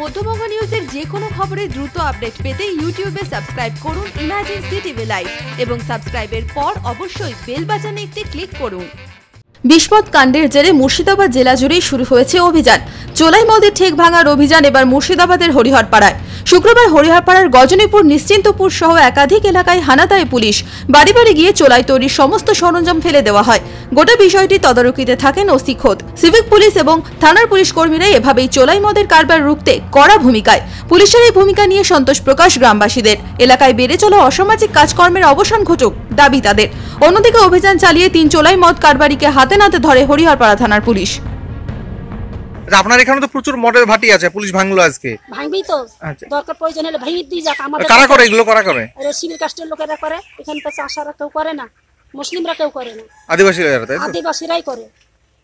মধ্যবঙ্গ নিউজের যে কোনো খবরের দ্রুত আপডেট পেতে ইউটিউবে সাবস্ক্রাইব করুন ইমাজিন সিটিভি লাইভ এবং সাবস্ক্রাইবের পর অবশ্যই বেল বাটনে একটি ক্লিক করুন। বিস্পদ কাণ্ডের জেরে মুর্শিদাবাদ জেলা জুড়েই শুরু হয়েছে অভিযান। চোলাই মদের ঠেক ভাঙার অভিযান এবার মুর্শিদাবাদের হরিহরপাড়ায়। শুক্রবার হরিহরপাড়ার গজনীপুর, নিশ্চিন্তপুর সহ একাধিক এলাকায় হানা দেয় পুলিশ। বাড়ি বাড়ি গিয়ে চোলাই তৈরির সমস্ত সরঞ্জাম ফেলে দেওয়া হয়। গোটা বিষয়টি তদারকিতে থাকেন ওসি খোদ। সিভিক পুলিশ এবং থানার পুলিশ কর্মীরা এভাবেই চোলাই মদের কারবার রুখতে কড়া ভূমিকায়। পুলিশের এই ভূমিকা নিয়ে সন্তোষ প্রকাশ গ্রামবাসীদের। এলাকায় বেড়ে চলা অসামাজিক কাজকর্মের অবসান ঘটুক দাবি তাদের। অন্যদিকে অভিযান চালিয়ে তিন চোলাই মদ কারবারিকে হাতে নাতে ধরে হরিহরপাড়া থানার পুলিশ। আচ্ছা, আপনার এখানে তো প্রচুর মদের ভাটি আছে পুলিশ ভাঙলো আজকে। ভাঙবি তো। আচ্ছা। দরকার প্রয়োজন হলে ভেঙে দিয়ে যাক আমাদের কারা করে এগুলো কারা করে? সিভিল কাস্টের লোকেরা করে এখানে তো চাষারা কেউ করে না মুসলিমরা কেউ করে না। আদিবাসী এরা, তাই আদিবাসীরাই করে।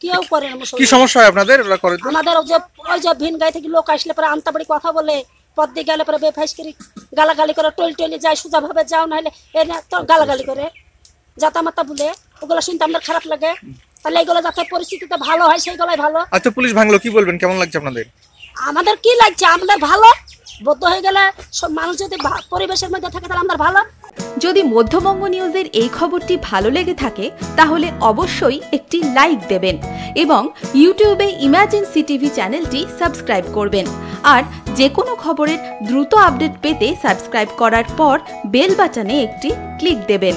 কেউ করে না কি সমস্যা হয় আপনাদের এগুলো করে? আমাদের ওই যে ওই যে ভিন গাই থেকে লোক আসলে পরে আন্তাবাড়ি কথা বলে পদ দিয়ে গেলে পরে বেফাইস করি গালাগালি করে টল টলে যায় সোজা ভাবে যাও নাহলে এ না তো গালাগালি করে যাতা মাতা বলে ওগুলো শুনতে আমাদের খারাপ লাগে। তাহলে এইগুলো যাতে পরিস্থিতিতে ভালো হয় সেইগুলাই ভালো। আচ্ছা পুলিশ ভাঙলো কি বলবেন? কেমন লাগছে আপনাদের? আমাদের কি লাগছে? আমাদের ভালো। বদ্ধ হয়ে গেলে সব মানুষ যদি পরিবেশের মধ্যে থাকে তাহলে আমরা ভালো। যদি মধ্যবঙ্গ নিউজের এই খবরটি ভালো লেগে থাকে তাহলে অবশ্যই একটি লাইক দেবেন এবং ইউটিউবে ইমাজিন সিটিভি চ্যানেলটি সাবস্ক্রাইব করবেন। আর যে কোনো খবরের দ্রুত আপডেট পেতে সাবস্ক্রাইব করার পর বেল বাটনে একটি ক্লিক দেবেন।